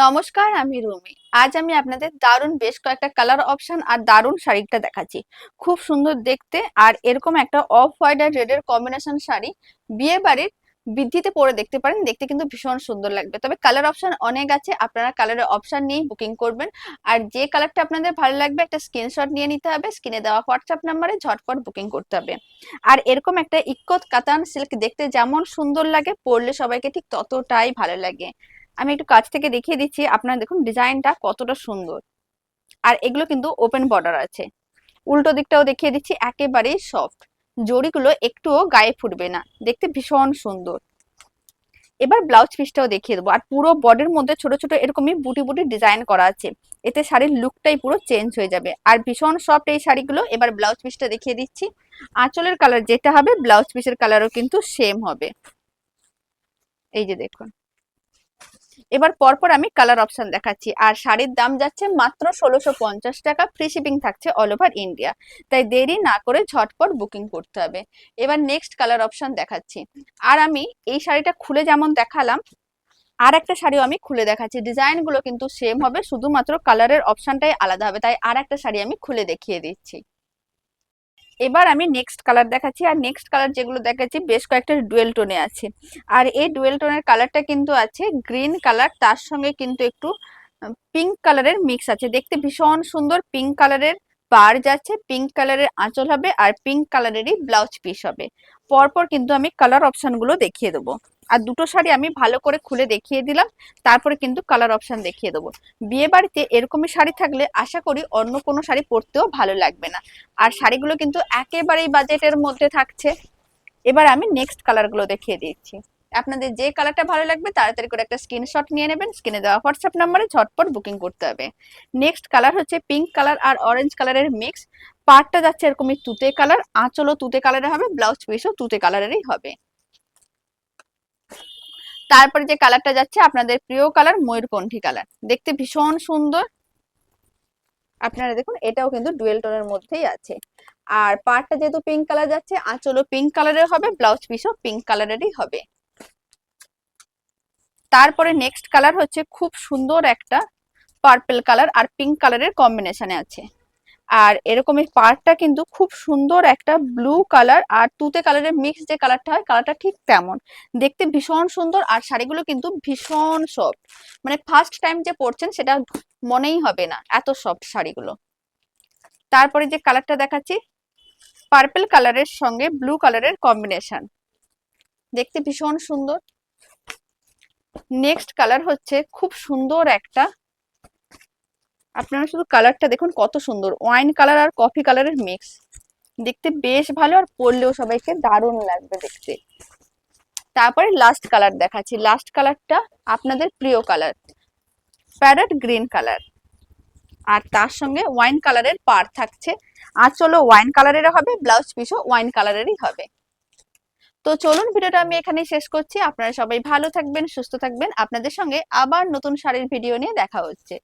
নমস্কার, আমি রুমি। আজ আমি আপনাদের দারুণ বেশ কয়েকটা কালার অপশন আর দারুণ শাড়িটা দেখাচ্ছি। খুব সুন্দর দেখতে আর এরকম একটা অফ হোয়াইট আর রেড এর কম্বিনেশন শাড়ি বিয়ে বাড়ির বৃদ্ধিতে পরে দেখতে পারেন। দেখতে কিন্তু ভীষণ সুন্দর লাগবে। তবে কালার অপশন অনেক আছে, আপনারা কালারের অপশন নিয়েই বুকিং করবেন। আর যে কালারটা আপনাদের ভালো লাগবে, একটা স্ক্রিনশট নিয়ে নিতে হবে স্ক্রিনে দেওয়া হোয়াটসঅ্যাপ নাম্বারে ঝটপট বুকিং করতে হবে। আর এরকম একটা ইক্কত কাতান সিল্ক দেখতে যেমন সুন্দর লাগে, পরলে সবাইকে ঠিক ততটাই ভালো লাগে। আমি একটু কাছ থেকে দেখিয়ে দিচ্ছি। আপনারা দেখুন ডিজাইনটা কতটা সুন্দর। আর এগুলো কিন্তু ওপেন বর্ডার আছে। উল্টো দিকটাও দেখিয়ে দিচ্ছি, একেবারেই সফট জড়িগুলো একটুও গায়ে ফুটবে না। দেখতে ভীষণ সুন্দর। এবার ব্লাউজ পিসটাও দেখিয়ে দেবো। আর পুরো বডির মধ্যে ছোট ছোট এরকমই বুটি বুটি ডিজাইন করা আছে। এতে শাড়ির লুকটাই পুরো চেঞ্জ হয়ে যাবে। আর ভীষণ সফট এই শাড়িগুলো। এবার ব্লাউজ পিসটা দেখিয়ে দিচ্ছি। আঁচলের কালার যেটা হবে ব্লাউজ পিসের কালারও কিন্তু সেম হবে। এই যে দেখুন। এবার পরপর আমি কালার অপশন দেখাচ্ছি। আর শাড়ির দাম যাচ্ছে মাত্র ষোলোশো পঞ্চাশ টাকা। ফ্রি শিপিং থাকছে অল ওভার ইন্ডিয়া তাই দেরি না করে ঝটপট বুকিং করতে হবে। এবার নেক্সট কালার অপশন দেখাচ্ছি। আর আমি এই শাড়িটা খুলে যেমন দেখালাম আর একটা শাড়িও আমি খুলে দেখাচ্ছি। ডিজাইনগুলো কিন্তু সেম হবে, শুধুমাত্র কালারের অপশনটাই আলাদা হবে। তাই আর একটা শাড়ি আমি খুলে দেখিয়ে দিচ্ছি। এবার আমি নেক্সট কালার দেখাচ্ছি। আর নেক্সট কালার যেগুলো দেখাচ্ছি, বেশ কয়েকটা ডুয়েল টোনে আছে। আর এই ডুয়েল টোনের কালারটা কিন্তু আছে গ্রিন কালার তার সঙ্গে কিন্তু একটু পিঙ্ক কালারের মিক্স আছে। দেখতে ভীষণ সুন্দর পিঙ্ক কালারের পার যাচ্ছে পিঙ্ক কালারের আঁচল হবে, আর পিঙ্ক কালারেরই ব্লাউজ পিস হবে। পরপর কিন্তু আমি কালার অপশনগুলো দেখিয়ে দেবো। আর দুটো শাড়ি আমি ভালো করে খুলে দেখিয়ে দিলাম, তারপরে কিন্তু কালার অপশান দেখিয়ে দেবো। বিয়ে বাড়িতে এরকমই শাড়ি থাকলে আশা করি অন্য কোনো শাড়ি পরতেও ভালো লাগবে না। আর শাড়িগুলো কিন্তু একেবারেই বাজেটের মধ্যে থাকছে। এবার আমি নেক্সট কালারগুলো দেখিয়ে দিচ্ছি। আপনাদের যে কালারটা ভালো লাগবে তাড়াতাড়ি করে একটা স্ক্রিনশট নিয়ে নেবেন স্ক্রিনে দেওয়া হোয়াটসঅ্যাপ নাম্বারে ঝটপট বুকিং করতে হবে। নেক্সট কালার হচ্ছে পিঙ্ক কালার আর অরেঞ্জ কালারের মিক্স পার্টটা যাচ্ছে এরকমই তুতে কালার আঁচলও তুতে কালারের হবে ব্লাউজ পিসও তুতে কালারেরই হবে। তারপরে যে কালারটা যাচ্ছে আপনাদের প্রিয় কালার ময়ূরকণ্ঠী কালার দেখতে ভীষণ সুন্দর। আপনারা দেখুন, এটাও কিন্তু ডুয়েল টোনের মধ্যেই আছে। আর পার্টটা যেহেতু পিঙ্ক কালার যাচ্ছে, আঁচলও পিঙ্ক কালারের হবে ব্লাউজ পিসও পিঙ্ক কালারেরই হবে। তারপরে নেক্সট কালার হচ্ছে খুব সুন্দর একটা পার্পেল কালার আর পিঙ্ক কালারের কম্বিনেশনে আছে। আর এরকম এই পার্টটা কিন্তু খুব সুন্দর একটা ব্লু কালার আর তুতে কালারের মিক্স যে কালারটা হয় কালারটা ঠিক তেমন। দেখতে ভীষণ সুন্দর আর শাড়িগুলো কিন্তু ভীষণ সফট মানে ফার্স্ট টাইম যে পরছেন সেটা মনেই হবে না, এত সফট শাড়িগুলো। তারপরে যে কালারটা দেখাচ্ছি পার্পেল কালারের সঙ্গে ব্লু কালারের কম্বিনেশন দেখতে ভীষণ সুন্দর। নেক্সট কালার হচ্ছে খুব সুন্দর একটা। আপনারা শুধু কালারটা দেখুন, কত সুন্দর। ওয়াইন কালার আর কফি কালারের মিক্স দেখতে বেশ ভালো আর পরলেও সবাইকে দারুণ লাগবে দেখতে। তারপরে লাস্ট কালার দেখাচ্ছি। লাস্ট কালারটা আপনাদের প্রিয় কালার প্যারট গ্রিন কালার আর তার সঙ্গে ওয়াইন কালারের পার থাকছে। আঁচলও ওয়াইন কালারের হবে ব্লাউজ পিসও ওয়াইন কালারেরই হবে। তো চলুন ভিডিওটা আমি এখানেই শেষ করছি। আপনারা সবাই ভালো থাকবেন, সুস্থ থাকবেন। আপনাদের সঙ্গে আবার নতুন শাড়ির ভিডিও নিয়ে দেখা হচ্ছে।